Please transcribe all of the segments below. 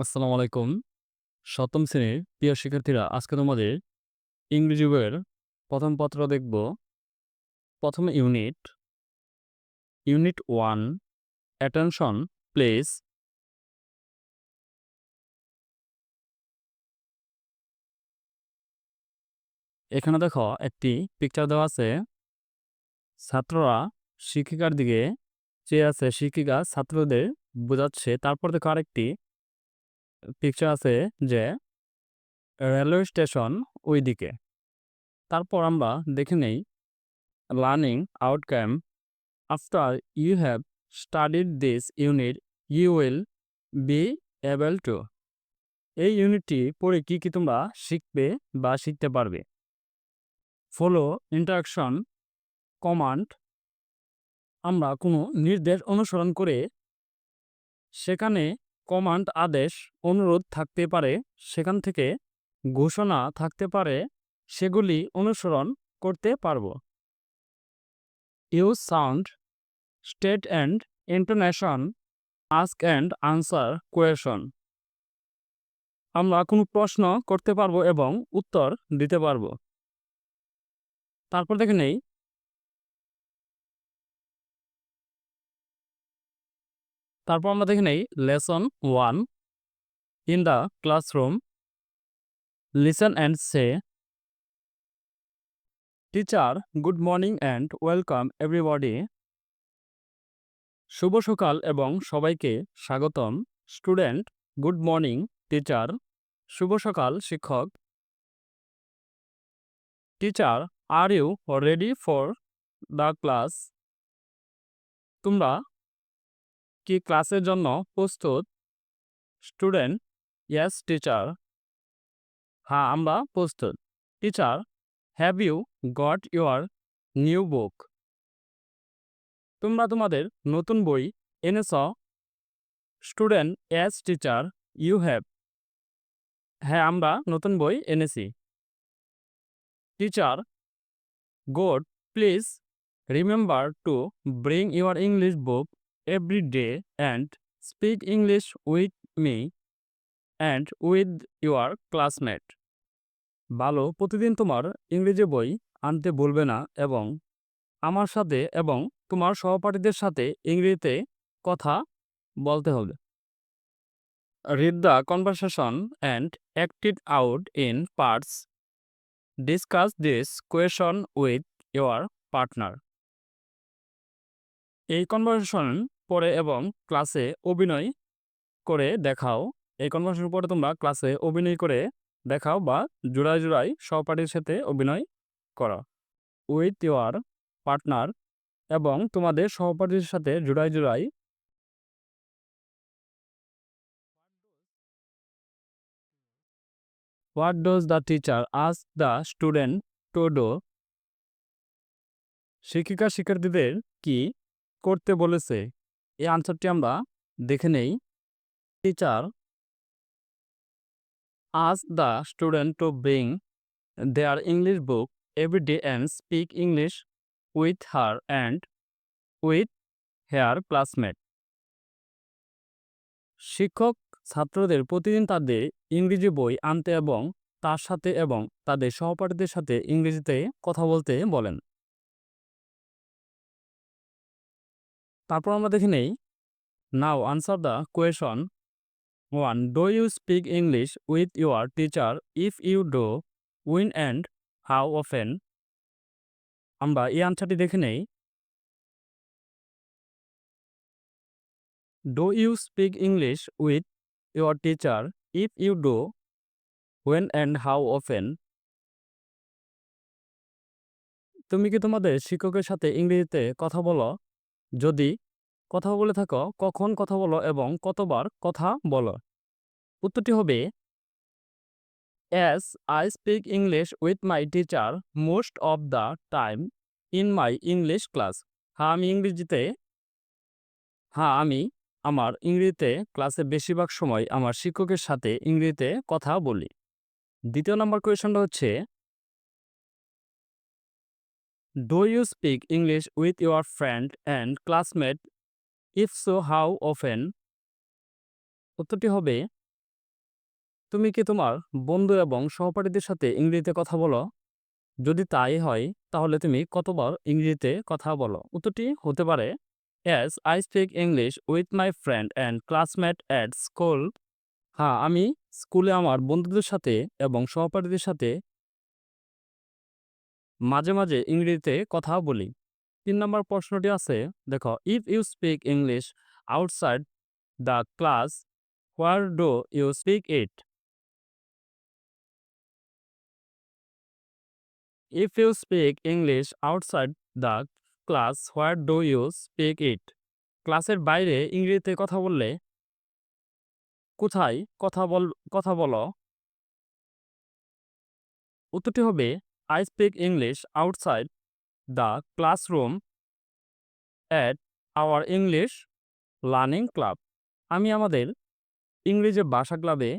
আসসালামু আলাইকুম। সপ্তম শ্রেণির প্রিয় শিক্ষার্থীরা, আজকে তোমাদের ইংরেজি বইয়ের ১ম পত্র দেখব। প্রথম unit, unit one attention place এখানে দেখো একটি পিকচার দেওয়া আছে। ছাত্ররা শিক্ষিকার দিকে চেয়ে আছে। শিক্ষিকা ছাত্রদের বোঝাচ্ছে। তারপর দেখো আরেকটি পিকচার আছে যে রেলওয়ে স্টেশন ওইদিকে। তারপর আমরা দেখে নেই learning outcome after you have studied this unit you will be able to এই ইউনিটটি পড়ে কি কি তোমরা শিখবে বা শিখতে পারবে? ফলো ইন্টারাকশন কমান্ড আমরা কোনো নির্দেশ অনুসরণ করে সেখানে কমান্ড আদেশ, অনুরোধ থাকতে পারে, সেখান থেকে ঘোষণা থাকতে পারে, সেগুলি অনুসরণ করতে পারব। Use sound, state and intonation, ask and answer question. আমরা কোনো প্রশ্ন করতে পারব এবং উত্তর দিতে পারব। তারপর দেখে নেই তারপর আমরা দেখে নেই lesson one in the classroom listen and say teacher good morning and welcome everybody শুভ সকাল এবং সবাইকে স্বাগতম। স্টুডেন্ট গুড মর্নিং টিচার শুভ সকাল, শিক্ষক। Teacher are you ready for the class তোমরা কি ক্লাসের জন্য প্রস্তুত? Student, yes, teacher. হ্যাঁ আমরা প্রস্তুত। Teacher, have you got your new book? তোমরা তোমাদের নতুন বই এনেছ? Student as teacher, you have. হ্যাঁ আমরা নতুন বই এনেছি। Teacher, good, please remember to bring your English book. Every day and speak English with me and with your classmate ভালো, প্রতিদিন তোমার ইংরেজি বই আনতে বলবে না এবং আমার সাথে এবং তোমার সহপাঠীদের সাথে ইংরেজিতে কথা বলতে হবে। Read the conversation and acted out in parts discuss this question with your partner এই কনভারসেশন পড়ে এবং ক্লাসে অভিনয় করে দেখাও। এই কনভারসেশন পরে তোমরা ক্লাসে অভিনয় করে দেখাও বা জোড়ায় জোড়ায় সহপাঠীর সাথে অভিনয় করো। উইথ ইউর পার্টনার এবং তোমাদের সহপাঠীর সাথে জোড়ায় জোড়ায় what does the teacher ask the student to do শিক্ষিকা শিক্ষার্থীদের কি করতে বলেছে? এই আনসারটি আমরা দেখে নেই। টিচার আজ the student to bring their English book every day and speak English with her and with their classmate শিক্ষক ছাত্রদের প্রতিদিন তাদের ইংরেজি বই আনতে এবং তার সাথে এবং তাদের সহপাঠীদের সাথে ইংরেজিতে কথা বলতে বলেন। তারপর আমরা দেখে নেই। Now answer the question one do you speak English with your teacher if you do when and how often আমরা এই আনসারটি দেখে নেই। Do you speak English with your teacher if you do when and how often তুমি কি তোমাদের শিক্ষকের সাথে ইংরেজিতে কথা বলো? যদি কথা বলে থাকো, কখন কথা বলো এবং কতবার কথা বলো? উত্তরটি হবে as I speak English with my teacher most of the time in my English class হ্যাঁ আমি ইংরেজিতে হ্যাঁ আমি আমার ইংরেজিতে ক্লাসে বেশিরভাগ সময় আমার শিক্ষকের সাথে ইংরেজিতে কথা বলি। দ্বিতীয় নম্বর কোয়েশনটা হচ্ছে do you speak English with your friend and classmate if so how often উত্তরটি হবে তুমি কি তোমার বন্ধু এবং সহপাঠীদের সাথে ইংরেজিতে কথা বলো? যদি তাই হয় তাহলে তুমি কতবার ইংরেজিতে কথা বলো? উত্তরটি হতে পারে Yes, I speak English with my friend and classmate at school. হ্যাঁ আমি স্কুলে আমার বন্ধুদের সাথে এবং সহপাঠীদের সাথে মাঝে মাঝে ইংরেজিতে কথা বলি। তিন নম্বর প্রশ্নটি আছে, দেখো if you speak English outside the class where do you speak it if you speak English outside the class where do you speak it ক্লাসের বাইরে ইংরেজিতে কথা বললে? কোথায়? কথা বল, কথা বলো। উত্তরটি হবে I speak English outside the classroom at our English learning club আমি আমাদের ইংরেজি ভাষা ক্লাবে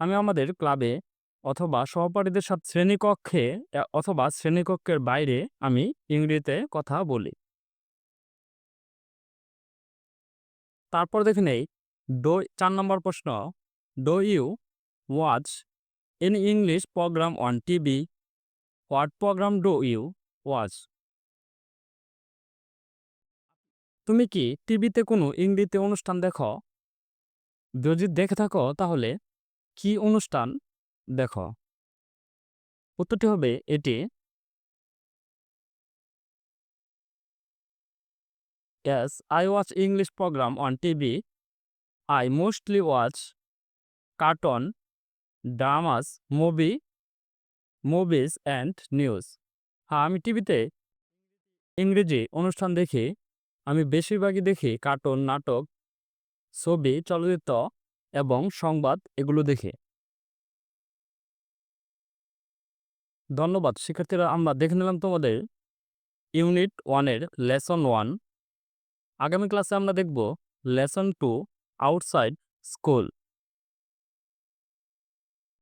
আমি আমাদের ক্লাবে অথবা সহপাঠীদের সাথে শ্রেণীকক্ষে, অথবা শ্রেণীকক্ষের বাইরে আমি ইংরেজিতে কথা বলি। তারপর দেখে নেই ডো চার নম্বর প্রশ্ন do you watch in English program on TV what program do you watch? তুমি কি টিভিতে কোনো ইংরেজিতে অনুষ্ঠান দেখো? যদি দেখে থাকো তাহলে কি অনুষ্ঠান দেখো? উত্তরটি হবে এটি। Yes, I watch English program on TV. I mostly watch cartoon, dramas, movie, movies and news হ্যাঁ আমি টিভিতে ইংরেজি অনুষ্ঠান দেখি, আমি বেশিরভাগই দেখি কার্টুন নাটক, ছবি, চলচ্চিত্র এবং সংবাদ এগুলো দেখি। ধন্যবাদ, শিক্ষার্থীরা, আমরা দেখে নিলাম তোমাদের ইউনিট ওয়ানের লেসন ওয়ান আগামী ক্লাসে আমরা দেখব লেসন টু আউটসাইড স্কুল